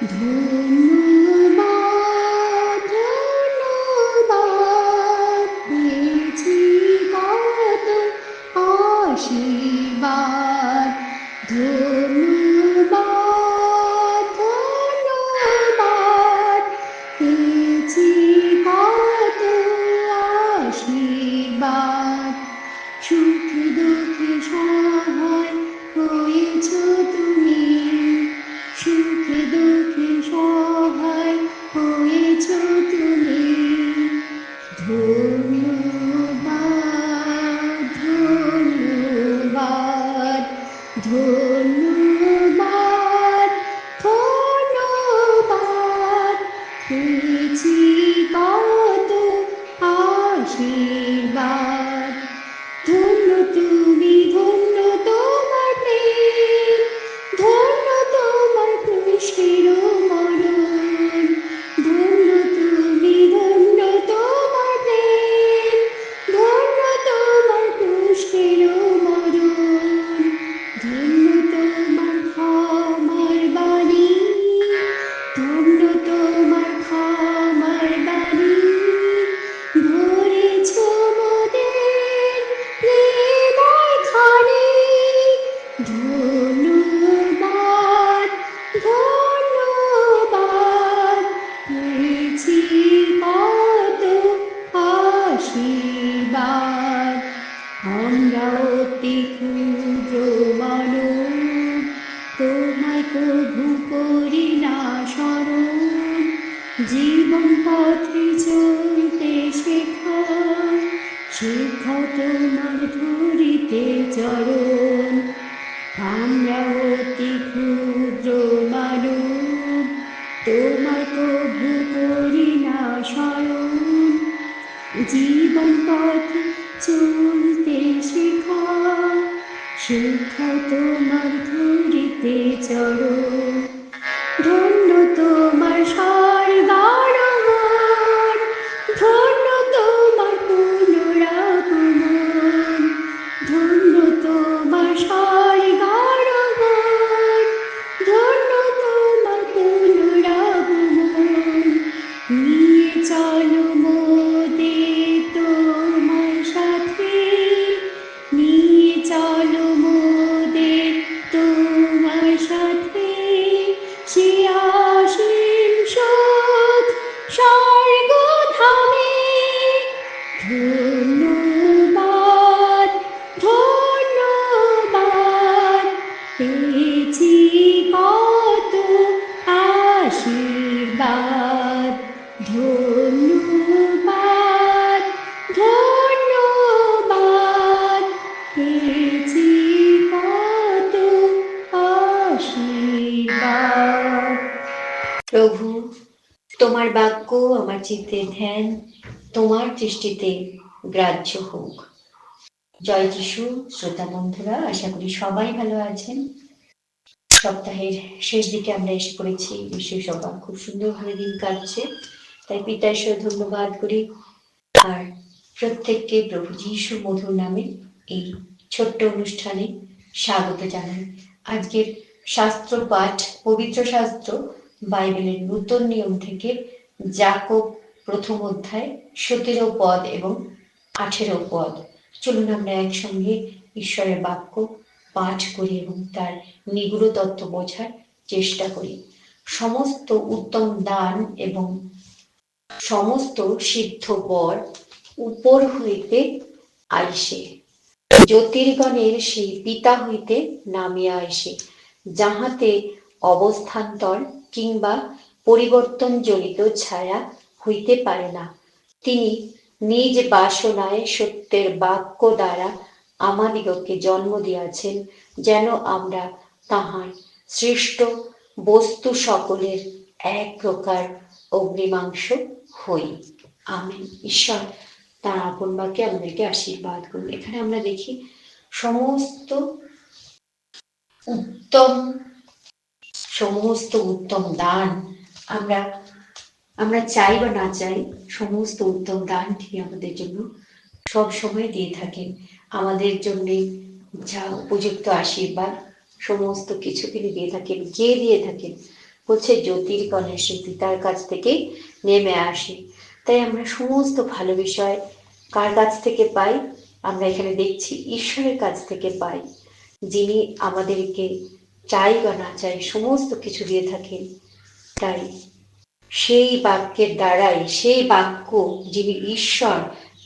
ধন্যবাদ তোমায় না জীবন পথে চলতে শেখা শেখা তোমার ধরিতে চরণ আমরা অতি ক্ষুদ্র মানব তোমার প্রভু করি না স্মরণ জীবন পথে শেখা শিক্ষা তোমার ধরিতে চরণ বাক্য আমার চিত্তে ধ্যান তোমার দৃষ্টিতে গ্রাহ্য হোক। জয় যিশু, শ্রোতা বন্ধুরা, আশা করি সবাই ভালো আছেন। সপ্তাহের শেষ দিকে আমরা এসে পড়েছি বিশ্ব সভা খুব সুন্দরভাবে দিন কাটছে। তাই পিতা ঈশ্বর ধন্যবাদ করি। আর প্রত্যেককে প্রভু যিশু মধুর নামে এই ছোট্ট অনুষ্ঠানে স্বাগত জানাই। আজকের শাস্ত্র পাঠ পবিত্র শাস্ত্র, বাইবেলের নূতন নিয়ম থেকে জাকব প্রথম অধ্যায়, সতেরো পদ এবং আঠেরো পদ। চলুন আমরা একসঙ্গে ঈশ্বরের বাক্য পাঠ করি এবং তার নিগুড় তত্ত্ব বোঝার চেষ্টা করি। সমস্ত উত্তম দান এবং সমস্ত সিদ্ধ বর উপর হইতে আইসে। জ্যোতির্গণের সেই পিতা হইতে নামিয়া আইসে যাহাতে অবস্থান্তর কিংবা পরিবর্তন জড়িত ছায়া হইতে পারে না। তিনি নিজ বাসনায় সত্যের বাক্য দ্বারা আমাদিগকে জন্ম দিয়াছেন, যেন আমরা তাহার সৃষ্ট বস্তু সকলের এক প্রকার অগ্নিমাংস হই। আমি ঈশ্বর, তার আপন বাক্যে আমাদেরকে আশীর্বাদ করুন। এখানে আমরা দেখি, সমস্ত উত্তম সমস্ত উত্তম দান আমরা আমরা চাই বা না চাই, সমস্ত উত্তম দান তিনি আমাদের জন্য সব সময় দিয়ে থাকেন। আমাদের জন্য যা উপযুক্ত আশীর্বাদ, সমস্ত কিছু তিনি দিয়ে থাকেন, কে দিয়ে থাকেন? হচ্ছে জ্যোতির্গণের স্মৃতি তার কাছ থেকে নেমে আসে। তাই আমরা সমস্ত ভালো বিষয় কার কাছ থেকে পাই? আমরা এখানে দেখছি ঈশ্বরের কাছ থেকে পাই। যিনি আমাদেরকে চাই বা না চাই সমস্ত কিছু দিয়ে থাকেন। তাই সেই বাক্যের দ্বারাই, সেই বাক্য যিনি ঈশ্বর,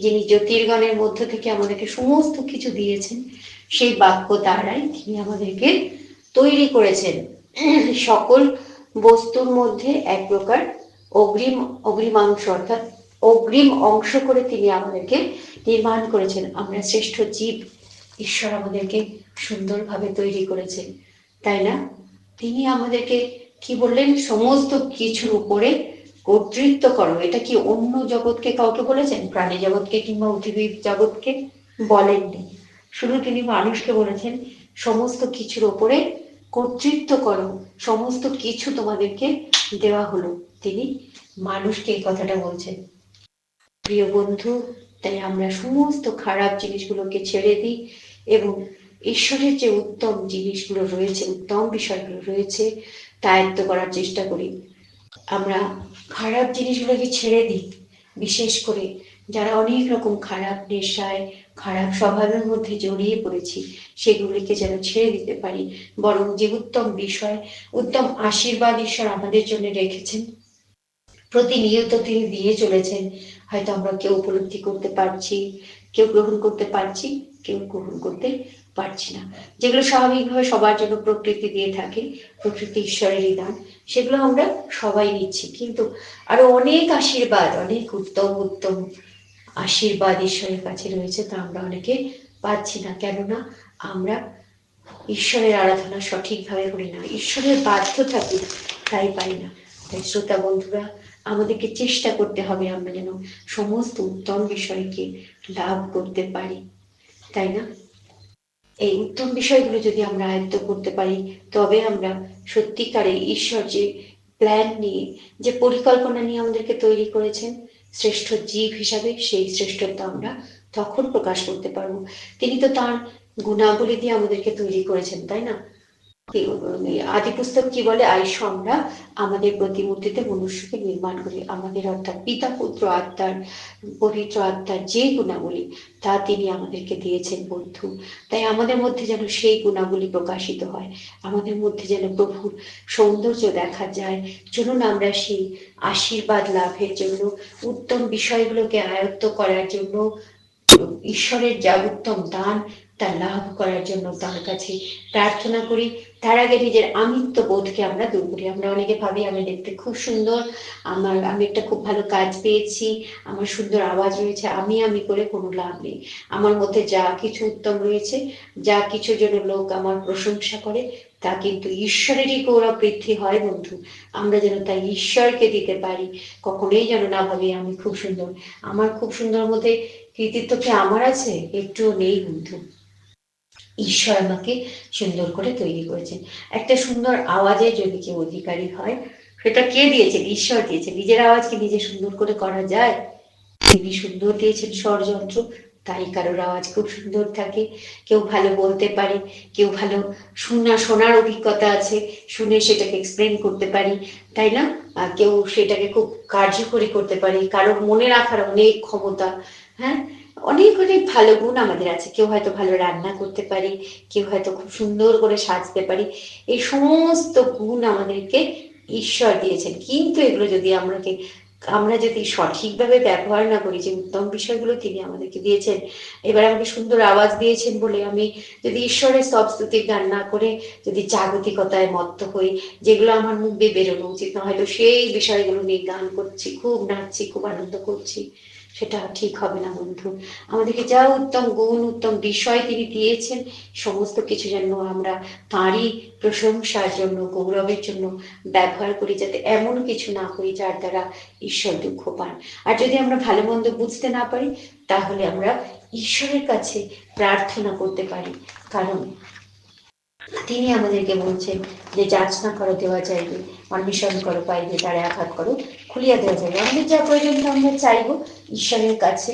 যিনি জ্যোতির্গণের মধ্য থেকে আমাদেরকে সমস্ত কিছু দিয়েছেন, সেই বাক্য দ্বারাই তিনি আমাদেরকে তৈরি করেছেন। সকল বস্তুর মধ্যে এক প্রকার অগ্রিম, অগ্রিমাংশ অর্থাৎ অগ্রিম অংশ করে তিনি আমাদেরকে নির্মাণ করেছেন। আমরা শ্রেষ্ঠ জীব, ঈশ্বর আমাদেরকে সুন্দরভাবে তৈরি করেছেন, তাই না? তিনি আমাদেরকে কি বললেন? সমস্ত কিছুর উপরে কর্তৃত্ব করো। এটা কি অন্য জগৎকে কাউকে বলেছেন? প্রাণী জগৎকে কিংবা উদ্ভিদ জগৎকে বলেননি। শুধু তিনি মানুষকে বলেছেন, সমস্ত কিছুর উপরে কর্তৃত্ব করো। সমস্ত কিছু তোমাদেরকে দেওয়া হলো। তিনি মানুষকে এই কথাটা বলছেন। প্রিয় বন্ধু, তাই আমরা সমস্ত খারাপ জিনিসগুলোকে ছেড়ে দিই এবং ঈশ্বরের যে উত্তম জিনিসগুলো রয়েছে, উত্তম বিষয়গুলো রয়েছে আয়ত্ত করার চেষ্টা করি। আমরা খারাপ জিনিসগুলোকে ছেড়ে দিই, বিশেষ করে যারা অনেক রকম খারাপ নেশায়, খারাপ স্বভাবের মধ্যে জড়িয়ে পড়েছি, সেগুলিকে যেন ছেড়ে দিতে পারি। বরং যে উত্তম বিষয়, উত্তম আশীর্বাদ ঈশ্বর আমাদের জন্য রেখেছেন, প্রতিনিয়ত তিনি দিয়ে চলেছেন। হয়তো আমরা কেউ উপলব্ধি করতে পারছি, কেউ গ্রহণ করতে পারছি, কেউ গ্রহণ করতে পারছি না। যেগুলো স্বাভাবিকভাবে সবার জন্য প্রকৃতি দিয়ে থাকে, প্রকৃতি ঈশ্বরেরই দান সেগুলো আমরা সবাই নিচ্ছি। কিন্তু আরও অনেক আশীর্বাদ, অনেক উত্তম উত্তম আশীর্বাদ ঈশ্বরের কাছে রয়েছে তা আমরা অনেকে পাচ্ছি না। কেননা আমরা ঈশ্বরের আরাধনা সঠিকভাবে করি না। ঈশ্বরের বাধ্য থাকি তাই পাই না। তাই শ্রোতা বন্ধুরা, আমাদেরকে চেষ্টা করতে হবে আমরা যেন সমস্ত উত্তম বিষয়কে লাভ করতে পারি। তাই না? এই উত্তম বিষয়গুলো যদি আমরা আয়ত্ত করতে পারি, তবে আমরা সত্যিকারে ঈশ্বর যে প্ল্যান নিয়ে, যে পরিকল্পনা নিয়ে আমাদেরকে তৈরি করেছেন, শ্রেষ্ঠ জীব হিসাবে সেই শ্রেষ্ঠত্ব আমরা তখন প্রকাশ করতে পারব। তিনি তো তার গুণাবলী দিয়ে আমাদেরকে তৈরি করেছেন, তাই না? আদি পুস্তক কি বলে? আইস আমরা আমাদের প্রতিমূর্তিতে মনুষ্যকে নির্মাণ করি আমাদের অর্থাৎ পিতা, পুত্র, আত্মার, পবিত্র আত্মার যে গুণাবলী, তা তিনি আমাদেরকে দিয়েছেন, বন্ধু। তাই আমাদের মধ্যে যেন সেই গুণাবলী প্রকাশিত হয়। আমাদের মধ্যে যেন প্রভুর সৌন্দর্য দেখা যায়। চলুন আমরা সেই আশীর্বাদ লাভের জন্য, উত্তম বিষয়গুলোকে আয়ত্ত করার জন্য, ঈশ্বরের যা উত্তম দান, তা লাভ করার জন্য তার কাছে প্রার্থনা করি। তার আগে নিজের আমিত্ব বোধকে আমরা দূর করি। আমরা অনেকে ভাবি, আমি দেখতে খুব সুন্দর, আমার, আমি একটা খুব ভালো কাজ পেয়েছি, আমার সুন্দর আওয়াজ রয়েছে, আমি আমি করে কোনো লাভ নেই। আমার মধ্যে যা কিছু উত্তম রয়েছে, যা কিছু জন্য লোক আমার প্রশংসা করে, তা কিন্তু ঈশ্বরেরই গৌরব বৃদ্ধি হয় বন্ধু। আমরা যেন তাই ঈশ্বরকে দিতে পারি। কখনোই যেন না ভাবি আমি খুব সুন্দর। আমার খুব সুন্দর মধ্যে কৃতিত্ব কি আমার আছে? একটুও নেই বন্ধু। ঈশ্বর আমাকে সুন্দর করে তৈরি করেছেন। একটা সুন্দর আওয়াজে যদি কেউ অধিকারী হয়, সেটা কে দিয়েছেন? ঈশ্বর দিয়েছে নিজের আওয়াজকে নিজে সুন্দর করে করা যায়? তিনি সুন্দর দিয়েছেন ষড়যন্ত্র তাই কারোর আওয়াজ খুব সুন্দর থাকে। কেউ ভালো বলতে পারে, কেউ ভালো শোনা, শোনার অভিজ্ঞতা আছে, শুনে সেটাকে এক্সপ্লেন করতে পারি, তাই না? কেউ সেটাকে খুব কার্যকরী করতে পারে। কারোর মনে রাখার অনেক ক্ষমতা হ্যাঁ? অনেক অনেক ভালো গুণ আমাদের আছে। কেউ হয়তো ভালো রান্না করতে পারি, কেউ হয়তো খুব সুন্দর করে সাজতে পারি। এই সমস্ত গুণ আমাদেরকে ঈশ্বর দিয়েছেন। কিন্তু এগুলো যদি আমরাকে আমরা যদি সঠিকভাবে ব্যবহার না করি, যে উত্তম বিষয়গুলো তিনি আমাদেরকে দিয়েছেন, এবার আমাকে সুন্দর আওয়াজ দিয়েছেন বলে আমি যদি ঈশ্বরের সব স্তুতির গান না করে, যদি জাগতিকতায় মত্ত হই, যেগুলো আমার মুখ দিয়ে বেরোনো উচিত না, হয়তো সেই বিষয়গুলো নিয়ে গান করছি, খুব নাচছি, খুব আনন্দ করছি। সেটা ঠিক হবে না, বন্ধু। আমাদেরকে যা উত্তম গুণ, উত্তম বিষয় তিনি দিয়েছেন, সমস্ত কিছু যেন আমরা তাঁরই প্রশংসার জন্য, গৌরবের জন্য ব্যবহার করি, যাতে এমন কিছু না করি যার দ্বারা ঈশ্বর দুঃখ পান। আর যদি আমরা ভালো মন্দ বুঝতে না পারি, তাহলে আমরা ঈশ্বরের কাছে প্রার্থনা করতে পারি। কারণ তিনি আমাদেরকে বলছেন যে, যাচনা করো, দেওয়া যাইবে, অন্বেষণ করো, পাইবে, তারা আঘাত করো। খুলিয়া দেওয়া যাবে আমাদের যা প্রয়োজন আমরা চাইব ঈশ্বরের কাছে।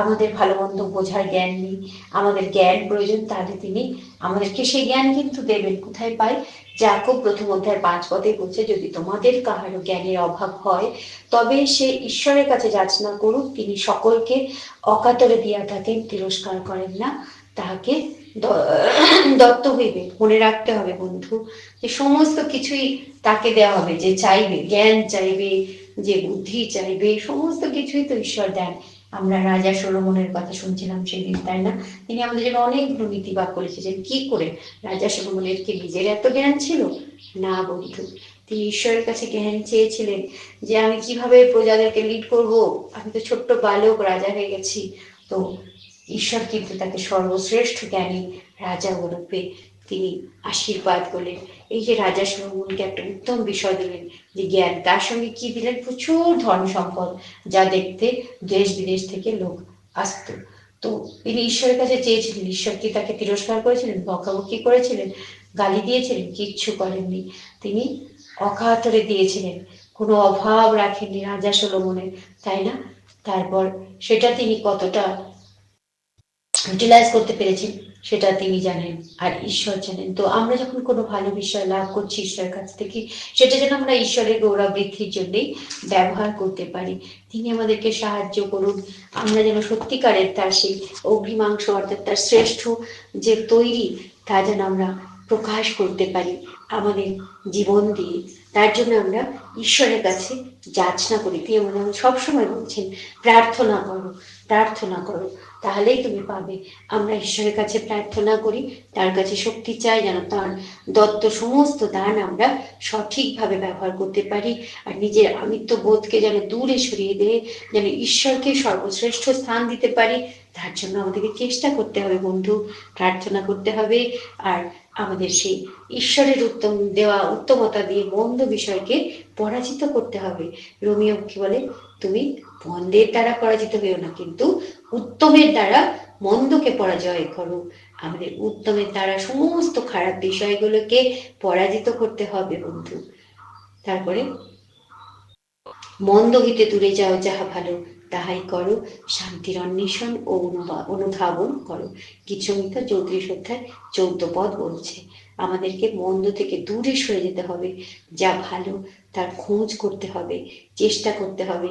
আমাদের ভালো মন্দ বোঝার জ্ঞান নেই, আমাদের জ্ঞান প্রয়োজন তাহলে তিনি আমাদেরকে সেই জ্ঞান কিন্তু দেবেন। কোথায় পাই? যাকব প্রথম অধ্যায় পাঁচ পদে বলছে, যদি তোমাদের কাহারও জ্ঞানের অভাব হয়, তবে সে ঈশ্বরের কাছে যাচনা করুক। তিনি সকলকে অকাতরে দিয়া থাকেন তিরস্কার করেন না, তাহাকে দত্ত হইবে। মনে রাখতে হবে বন্ধু, যে সমস্ত কিছুই তাকে দেওয়া হবে, যে চাইবে, জ্ঞান চাইবে যে বুদ্ধি চাইবে সমস্ত কিছুই তো ঈশ্বর দেন। আমরা রাজা সলোমনের কথা শুনছিলাম সেদিন, তাই না? তিনি আমাদের জন্য অনেকগুলো নীতি বাক্য লিখেছেন কি করে? রাজা সলোমনের কি নিজের এত জ্ঞান ছিল? না বন্ধু, তিনি ঈশ্বরের কাছে জ্ঞান চেয়েছিলেন যে আমি কীভাবে প্রজাদেরকে লিড করব? আমি তো ছোট্ট বালক, রাজা হয়ে গেছি। তো ঈশ্বর কিন্তু তাকে সর্বশ্রেষ্ঠ জ্ঞানী রাজা রূপে তিনি আশীর্বাদ করলেন। এই যে রাজা সলোমনকে একটা উত্তম বিষয় দিলেন যে জ্ঞান, তার সঙ্গে কি দিলেন? প্রচুর ধন সম্পদ যা দেখতে দেশ বিদেশ থেকে লোক আসতো। তো তিনি ঈশ্বরের কাছে চেয়েছিলেন, ঈশ্বর কি তাকে তিরস্কার করেছিলেন, বকাবকি করেছিলেন, গালি দিয়েছিলেন? কিচ্ছু করেননি। তিনি অকাতরে দিয়েছিলেন, কোনো অভাব রাখেননি রাজা সলোমনের তাই না? তারপর সেটা তিনি কতটা ইউটিলাইজ করতে পেরেছেন? সেটা তিনি জানেন আর ঈশ্বর জানেন। তো আমরা যখন কোনো ভালো বিষয় লাভ করছি ঈশ্বরের কাছ থেকে, সেটা যেন আমরা ঈশ্বরের গৌরব বৃদ্ধির জন্যই ব্যবহার করতে পারি। তিনি আমাদেরকে সাহায্য করুন। আমরা যেন সত্যিকারের তার সেই অগ্নিমাংস অর্থাৎ তার শ্রেষ্ঠ যে তৈরি, তা যেন আমরা প্রকাশ করতে পারি আমাদের জীবন দিয়ে। তার জন্য আমরা ঈশ্বরের কাছে যাচনা করি তিনি আমাদের সবসময় বলছেন, প্রার্থনা করো প্রার্থনা করো, তাহলেই তুমি পাবে। আমরা ঈশ্বরের কাছে প্রার্থনা করি, তার কাছে শক্তি চাই যেন তার দত্ত সমস্ত দান আমরা সঠিকভাবে ব্যবহার করতে পারি, আর নিজের আমিত্ব বোধকে যেন দূরে সরিয়ে দিয়ে, যেন ঈশ্বরকে সর্বশ্রেষ্ঠ স্থান দিতে পারি, তার জন্য আমাদেরকে চেষ্টা করতে হবে বন্ধু, প্রার্থনা করতে হবে, আর আমাদের সেই ঈশ্বরের উত্তম দেওয়া উত্তমতা দিয়ে মন্দ বিষয়কে পরাজিত করতে হবে। রোমিও কি বলে? তুমি মন্দের দ্বারা পরাজিত হইও না, কিন্তু উত্তমের দ্বারা মন্দকে পরাজয় করো। আমাদের উত্তমের দ্বারা সমস্ত খারাপ বিষয়গুলোকে পরাজিত করতে হবে, বন্ধু। তারপরে, মন্দ হইতে দূরে যাও, যাহা ভালো, তাহাই করো। শান্তির অন্বেষণ ও অনুধাবন করো। গীতসংহিতা চৌত্রিশ অধ্যায়, চৌদ্দ পদ বলছে, আমাদেরকে মন্দ থেকে দূরে সরে যেতে হবে। যা ভালো তার খোঁজ করতে হবে, চেষ্টা করতে হবে।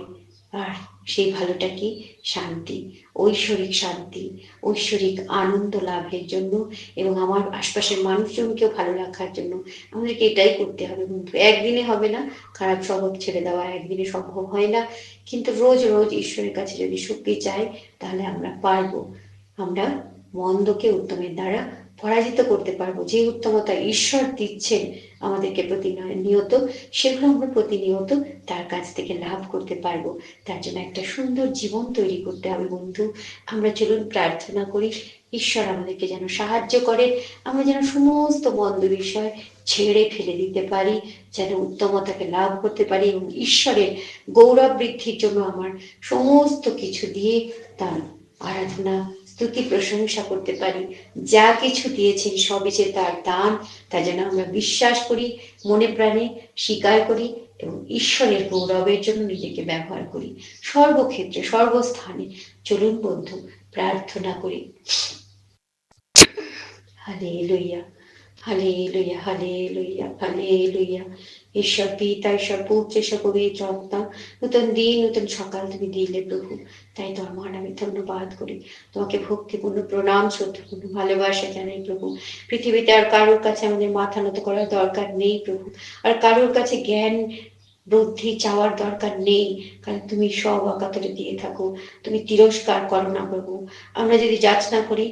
আর সেই ভালোটা কি? শান্তি, ঐশ্বরিক শান্তি, ঐশ্বরিক আনন্দ লাভের জন্য এবং আমার আশপাশের মানুষজনকেও ভালো রাখার জন্য আমাদেরকে এটাই করতে হবে বন্ধু। একদিনে হবে না, খারাপ স্বভাব ছেড়ে দেওয়া একদিনে সম্ভব হয় না। কিন্তু রোজ রোজ ঈশ্বরের কাছে যদি শক্তি চাই, তাহলে আমরা পারব। আমরা মন্দকে উত্তমের দ্বারা পরাজিত করতে পারব। যে উত্তমতা ঈশ্বর দিচ্ছেন আমাদেরকে প্রতিনিয়ত সেগুলো আমরা প্রতিনিয়ত তার কাছ থেকে লাভ করতে পারব। তার জন্য একটা সুন্দর জীবন তৈরি করতে হবে বন্ধু। আমরা চলুন প্রার্থনা করি, ঈশ্বর আমাদেরকে যেন সাহায্য করে, আমরা যেন সমস্ত মন্দ বিষয় ছেড়ে ফেলে দিতে পারি, যেন উত্তমতাকে লাভ করতে পারি এবং ঈশ্বরের গৌরব বৃদ্ধির জন্য আমার সমস্ত কিছু দিয়ে তার আরাধনা স্তুতি প্রশংসা করতে পারি। যা কিছু দিয়েছেন সবই যে তার দান, তা যেন আমরা বিশ্বাস করি, মনে প্রাণে স্বীকার করি এবং ঈশ্বরের গৌরবের জন্য নিজেকে ব্যবহার করি। সর্বক্ষেত্রে, সর্বস্থানে চলুন বন্ধু, প্রার্থনা করি। হালে লইয়া হালে লইয়া হালে লইয়া হালে লইয়া ঈশ্বর পিতা, ঈশ্বর পুত্র, ঈশ্বর কবি জনতা নতুন দিন, নতুন সকাল তুমি দিলে প্রভু। তাই তোমার মহান আমি ধন্যবাদ করি। তোমাকে ভক্তিপূর্ণ প্রণাম, শ্রদ্ধাপূর্ণ ভালোবাসা জানাই প্রভু। পৃথিবীতে আর কারোর কাছে আমাদের মাথা নত করার দরকার নেই প্রভু। আর কারোর কাছে জ্ঞান বুদ্ধি চাওয়ার দরকার নেই, কারণ তুমি সব অকাতরে দিয়ে থাকো, তুমি তিরস্কার করো না প্রভু। আমরা যদি যাচ না করি,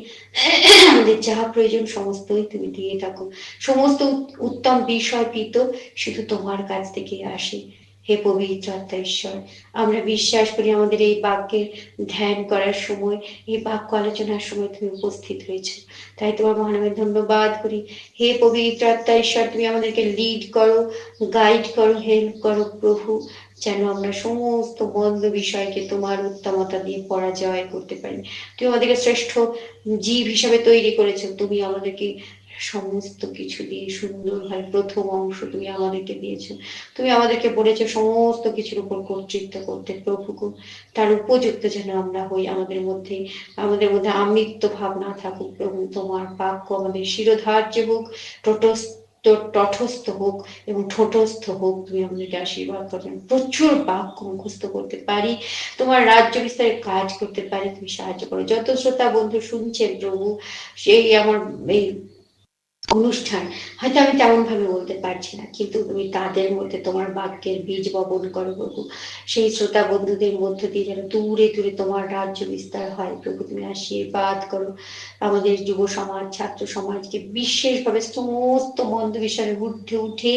আমাদের যা প্রয়োজন সমস্তই তুমি দিয়ে থাকো। সমস্ত উত্তম বিষয় পিত, শুধু তোমার কাছ থেকে আসে। হে পবিত্র আত্মা ঈশ্বর, আমরা বিশ্বাস করি আমাদের এই বাক্যের ধ্যান করার সময়, এই বাক্য আলোচনার সময় তুমি উপস্থিত হয়েছে। তাই তোমার মহানামে ধন্যবাদ করি। হে পবিত্র আত্মা ঈশ্বর, তুমি আমাদেরকে লিড করো গাইড করো হেল্প করো প্রভু, যেন আমরা সমস্ত বন্ধ বিষয়কে তোমার উত্তমতা দিয়ে পরাজয় করতে পারি। তুমি আমাদেরকে শ্রেষ্ঠ জীব হিসাবে তৈরি করেছ, তুমি আমাদেরকে সমস্ত কিছু দিয়ে সুন্দরভাবে প্রথম অংশ তুমি আমাদেরকে দিয়েছ। তুমি আমাদেরকে বলেছ সমস্ত কিছুর উপর কর্তৃত্ব করতে প্রভুকে তার উপযুক্ত যেন আমরা হই আমাদের মধ্যে আমাদের মধ্যে আমৃত্য ভাব না থাকুক প্রভু তোমার বাক্য আমাদের শিরোধার্য হোক, তটস্থ তটস্থ হোক এবং ঠোঁটস্থ হোক তুমি আমাদেরকে আশীর্বাদ করবেন প্রচুর বাক্য মুখস্থ করতে পারি, তোমার রাজ্য বিস্তারে কাজ করতে পারি, তুমি সাহায্য করো। যত শ্রোতা বন্ধু শুনছেন প্রভু, সেই আমার এই অনুষ্ঠান। হয়তো আমি তেমন ভাবে বলতে পারছি না, কিন্তু তুমি তাদের মধ্যে তোমার বাক্যের বীজ বপন করো প্রভু। সেই শ্রোতা বন্ধুদের মধ্য দিয়ে যেন দূরে দূরে তোমার রাজ্য বিস্তার হয়। প্রভু, তুমি আশীর্বাদ করো। আমাদের যুব সমাজ, ছাত্র সমাজকে বিশেষভাবে সমস্ত মন্দ বিষয়ের ঊর্ধ্বে উঠে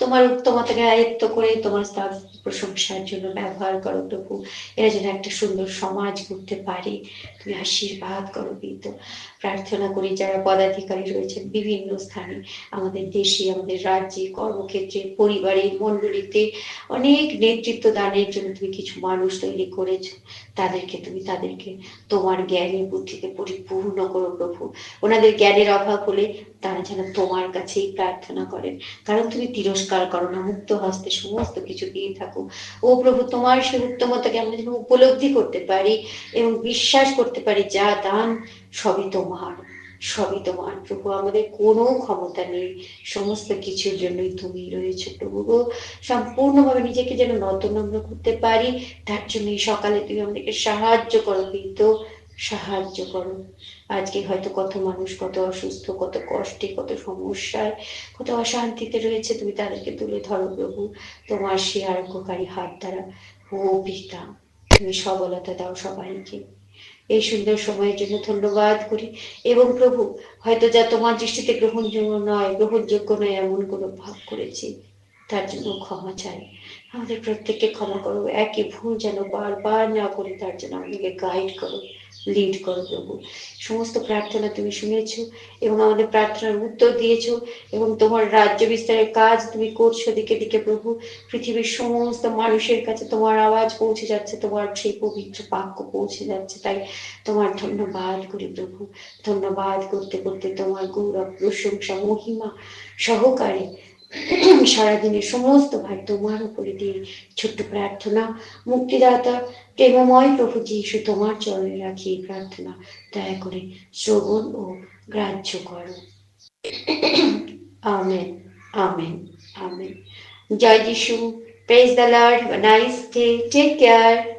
তোমার উত্তমতাকে আয়ত্ত করে তোমার স্থান প্রশংসার জন্য ব্যবহার করো প্রভু। এরা যেন একটা সুন্দর সমাজ করতে পারে। তুমি আশীর্বাদ করো কিন্তু প্রার্থনা করি যারা পদাধিকারী রয়েছেন বিভিন্ন স্থানে, আমাদের দেশে, আমাদের রাজ্যে, কর্মক্ষেত্রে, পরিবারে, মণ্ডলীতে অনেক নেতৃত্ব দানের জন্য তুমি কিছু মানুষ তৈরি করেছ। তাদেরকে তুমি, তাদেরকে তোমার জ্ঞানী বুদ্ধিতে পরিপূর্ণ করো প্রভু। ওনাদের জ্ঞানের অভাব হলে তারা যেন তোমার কাছেই প্রার্থনা করেন। কারণ তুমি তিরস্কার করো না, মুক্ত হস্তে সমস্ত কিছু দিয়ে থাকো। ও প্রভু, তোমার সেই উত্তমতাকে আমরা যেন উপলব্ধি করতে পারি এবং বিশ্বাস করতে পারি, যা দান সবই তোমার সবই তোমার। প্রভু, আমাদের কোনো ক্ষমতা নেই। সমস্ত কিছুর জন্যই তুমি রয়েছে প্রভু গো। সম্পূর্ণভাবে নিজেকে যেন নতনম্র করতে পারি, তার জন্য সকালে তুমি আমাদেরকে সাহায্য করো কিন্তু সাহায্য করো। আজকে হয়তো কত মানুষ, কত অসুস্থ, কত কষ্টে, কত সমস্যায়, কত অশান্তিতে রয়েছে, তুমি তাদেরকে তুলে ধরো প্রভু। তোমার সে আরোগ্যকারী হাত দ্বারা। ও পিতা, তুমি সবলতা দাও সবাইকে। এই সুন্দর সময়ের জন্য ধন্যবাদ করি। এবং প্রভু, হয়তো যা তোমার দৃষ্টিতে গ্রহণযোগ্য নয় গ্রহণযোগ্য নয় এমন কোনো ভাব করেছি, তার জন্য ক্ষমা চাই। আমাদের প্রত্যেককে ক্ষমা করো, একই ভুল যেন বারবার না করি, তার জন্য আমাদেরকে গাইড করো। লিড করো প্রভু। সমস্ত প্রার্থনা তুমি শুনেছো এবং আমাদের প্রার্থনার উত্তর দিয়েছ এবং তোমার রাজ্য বিস্তারের কাজ তুমি করছ দিকে দিকে প্রভু। পৃথিবীর সমস্ত মানুষের কাছে তোমার আওয়াজ পৌঁছে যাচ্ছে, তোমার সেই পবিত্র বাক্য পৌঁছে যাচ্ছে। তাই তোমার ধন্যবাদ করি প্রভু। ধন্যবাদ করতে করতে তোমার গৌরব, প্রশংসা, মহিমা সহকারে সারাদিনের সমস্ত ভাই তোমার উপরে দিয়ে ছোট্ট প্রার্থনা, মুক্তিদাতা প্রেমময় প্রভু যিশু তোমার চরণে রাখি প্রার্থনা। দয়া করে শ্রবণ ও গ্রাহ্য করো। Amen amen amen. জয় যিশু। Praise the lord nice day take care